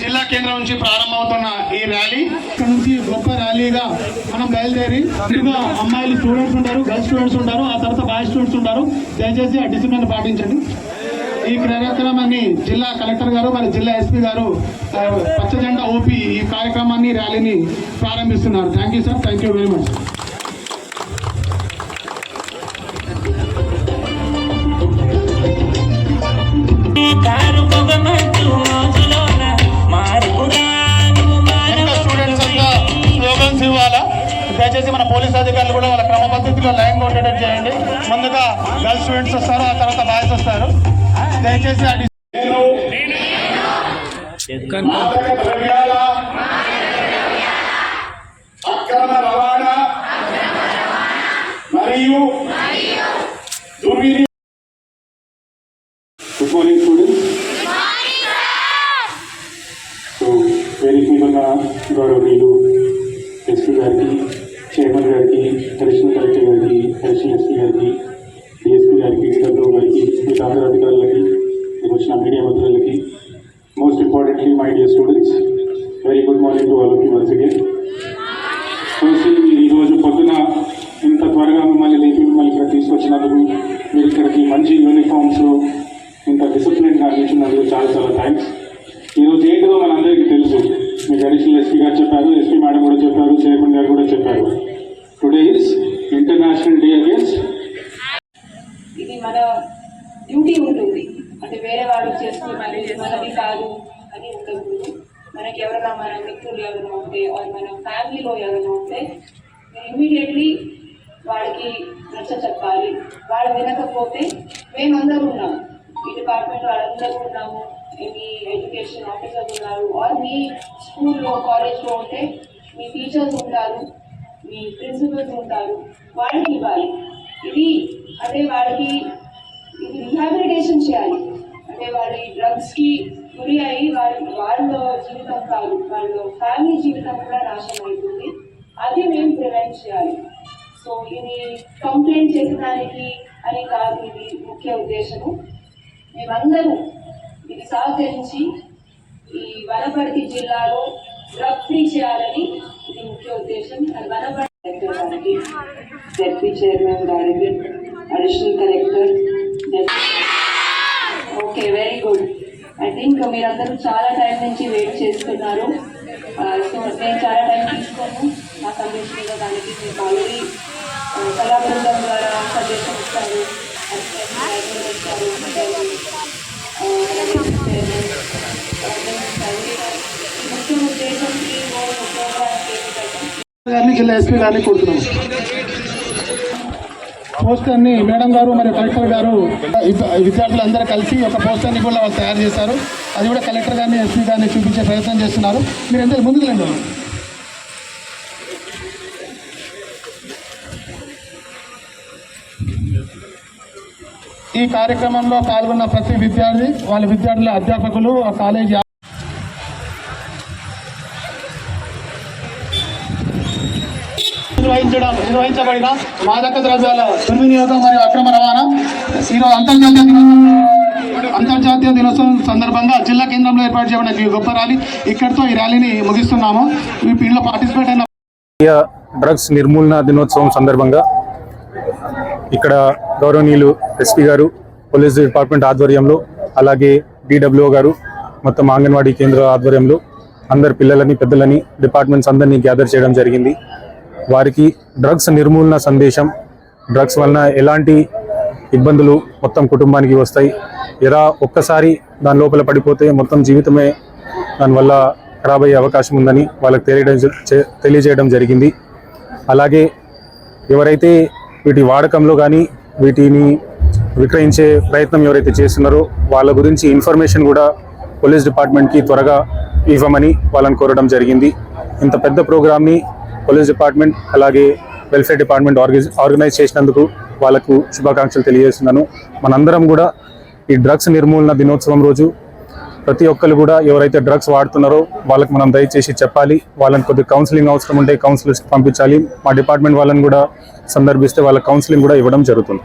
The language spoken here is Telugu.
జిల్లా కేంద్రం నుంచి ప్రారంభమవుతున్న ఈ ర్యాలీ ఇక్కడ నుంచి గొప్ప ర్యాలీగా మనం బయలుదేరి అమ్మాయిలు స్టూడెంట్స్ ఉంటారు గర్ల్స్ స్టూడెంట్స్ ఉంటారు ఆ తర్వాత బాయ్ స్టూడెంట్స్ ఉంటారు. దయచేసి ఆ డిసిప్లిన్ పాటించండి. ఈ కార్యక్రమాన్ని జిల్లా కలెక్టర్ గారు మరి జిల్లా ఎస్పీ గారు పచ్చజెండా ఓపి ఈ కార్యక్రమాన్ని ర్యాలీని ప్రారంభిస్తున్నారు. Thank sir thank very much దయచేసి మన పోలీస్ అధికారులు కూడా వాళ్ళ క్రమపద్ధతిలో లైన్ కొట్టేటట్టు చేయండి. ముందుగా గర్ల్స్ స్టూడెంట్స్ వస్తారు ఆ తర్వాత బాయ్స్ వస్తారు. దయచేసి అక్రమ రవాణా మరియు గుడ్ మార్నింగ్ స్టూడెంట్స్ సో వేదిక మీద గౌరవనీయులు ఎస్పీ గారికి చైర్మన్ గారికి అడిషనల్ కలెక్టర్ గారికి అడిషనల్ ఎస్పీ గారికి డిఎస్పీ గారికి డబ్ల్యూ గారికి మీకు అందరి అధికారులకి మీకు వచ్చిన మీడియా మిత్రులకి most importantly my dear students very good morning to వాళ్ళకి వన్స్ అగైన్ చూసి మీరు ఈరోజు పొద్దున ఇంత త్వరగా మిమ్మల్ని లేపి మిమ్మల్ని ఇక్కడ తీసుకొచ్చినందుకు మీరు ఇక్కడికి మంచి యూనిఫామ్స్లో ఇంత డిసిప్లిన్గా అందించినందుకు చాలా చాలా థ్యాంక్స్ ఈరోజు ఏంటిదో మనందరికీ తెలుసు. మీకు అడిషనల్ ఎస్పీ గారు చెప్పారు ఎస్పీ మేడం కూడా చెప్పారు చైర్మన్ గారు కూడా చెప్పారు. ఇంటర్నేషనల్ డిఎల్ఎస్ ఇది మన డ్యూటీ ఉంటుంది. అంటే వేరే వాళ్ళు చేస్తే మళ్ళీ మనది కాదు అని ఉంటుంది. మనకి ఎవరైనా మన మిత్రులు ఎవరైనా ఉంటే ఆర్ మన ఫ్యామిలీలో ఎవరైనా ఉంటే ఇమీడియట్లీ వాళ్ళకి నచ్చ చెప్పాలి. వాళ్ళు వినకపోతే మేమందరూ ఉన్నాం. ఈ డిపార్ట్మెంట్ వాళ్ళందరూ ఉన్నాము. మీ ఎడ్యుకేషన్ ఆఫీసర్ ఉన్నారు. ఆర్ మీ స్కూల్లో కాలేజ్లో ఉంటే మీ టీచర్స్ ఉంటారు. మీ ప్రిన్సిపల్స్ ఉంటారు వాళ్ళకి ఇవ్వాలి. ఇది అంటే వాళ్ళకి ఇది రిహాబిలిటేషన్ చేయాలి. అంటే వాళ్ళు ఈ డ్రగ్స్కి గురి అయ్యి వాళ్ళ వాళ్ళ జీవితం కాదు. వాళ్ళ ఫ్యామిలీ జీవితం కూడా నాశనం అవుతుంది అది మేము ప్రివెంట్ చేయాలి. సో ఇది కంప్లైంట్ చేసడానికి అని కాదు ఇది ముఖ్య ఉద్దేశము. మేమందరూ ఇది సహకరించి ఈ వనపర్తి జిల్లాలో డ్రగ్ ఫ్రీ చేయాలని డెప్యూటీ చైర్మన్ గారికి additional collector okay very good I think మీరందరూ చాలా టైం నుంచి వెయిట్ చేస్తున్నారు. Uh, సో నేను చాలా టైం తీసుకోను. నా సందేశం మీద దానికి మీకు ఆల్రెడీ uh, కళాబృందం ద్వారా సందేశం ఇస్తారు అధికారులు ఇచ్చారు ఆ, చైర్మన్, ఆ, ముఖ్య ఉద్దేశం ఈ ప్రోగ్రామ్ ఏమిటంటే గారిని జిల్లా ఎస్పీ గారిని కోరుతున్నాం. పోస్టర్ని మేడం గారు మరియు కలెక్టర్ గారు విద్యార్థులందరూ కలిసి ఒక పోస్టర్ని కూడా వాళ్ళు తయారు చేశారు. అది కూడా కలెక్టర్ గారిని ఎస్పీ గారిని చూపించే ప్రయత్నం చేస్తున్నారు. మీరు ఎంత ముందుకు రండి. ఈ కార్యక్రమంలో పాల్గొన్న ప్రతి విద్యార్థి వాళ్ళ విద్యార్థుల అధ్యాపకులు ఆ కాలేజీ నిర్వహించడం నిర్వహించబడిన మాదక ద్రవ్యాల దుర్వినియోగం మరియు అక్రమ రవాణా. ఈరోజు అంతర్జాతీయ దినోత్సవం అంతర్జాతీయ దినోత్సవం సందర్భంగా జిల్లా కేంద్రంలో ఏర్పాటు చేయబడిన ఈ గొప్ప ర్యాలీ. ఇక్కడితో ఈ ర్యాలీని ముగిస్తున్నాము. ఈ పార్టిసిపేట్ అయిన డ్రగ్స్ నిర్మూలన దినోత్సవం సందర్భంగా ఇక్కడ గౌరవనీయులు ఎస్పీ గారు పోలీస్ డిపార్ట్మెంట్ ఆధ్వర్యంలో అలాగే డిడబ్ల్యూ గారు మొత్తం అంగన్వాడీ కేంద్ర ఆధ్వర్యంలో అందరు పిల్లలని పెద్దలని డిపార్ట్మెంట్స్ అందరినీ గ్యాదర్ చేయడం జరిగింది. వారికి డ్రగ్స్ నిర్మూలన సందేశం డ్రగ్స్ వలన ఎలాంటి ఇబ్బందులు మొత్తం కుటుంబానికి వస్తాయి ఎలా ఒక్కసారి దాని లోపల పడిపోతే మొత్తం జీవితమే దానివల్ల ఖరాబ్ అయ్యే అవకాశం ఉందని వాళ్ళకి తెలియడం తెలియజేయడం జరిగింది. అలాగే ఎవరైతే వీటి వాడకంలో కానీ వీటిని విక్రయించే ప్రయత్నం ఎవరైతే చేస్తున్నారో వాళ్ళ గురించి ఇన్ఫర్మేషన్ కూడా పోలీస్ డిపార్ట్మెంట్కి త్వరగా ఇవ్వమని వాళ్ళని కోరడం జరిగింది. ఇంత పెద్ద ప్రోగ్రామ్ని పోలీస్ డిపార్ట్మెంట్ అలాగే వెల్ఫేర్ డిపార్ట్మెంట్ ఆర్గనైజ్ ఆర్గనైజ్ చేసినందుకు వాళ్ళకు శుభాకాంక్షలు తెలియజేస్తున్నాను. మనందరం కూడా ఈ డ్రగ్స్ నిర్మూలన దినోత్సవం రోజు ప్రతి ఒక్కరు కూడా ఎవరైతే డ్రగ్స్ వాడుతున్నారో వాళ్ళకి మనం దయచేసి చెప్పాలి. వాళ్ళని కొద్దిగా కౌన్సిలింగ్ అవసరం ఉంటే కౌన్సిలర్స్ పంపించాలి. మా డిపార్ట్మెంట్ వాళ్ళని కూడా సందర్భిస్తే వాళ్ళ కౌన్సిలింగ్ కూడా ఇవ్వడం జరుగుతుంది.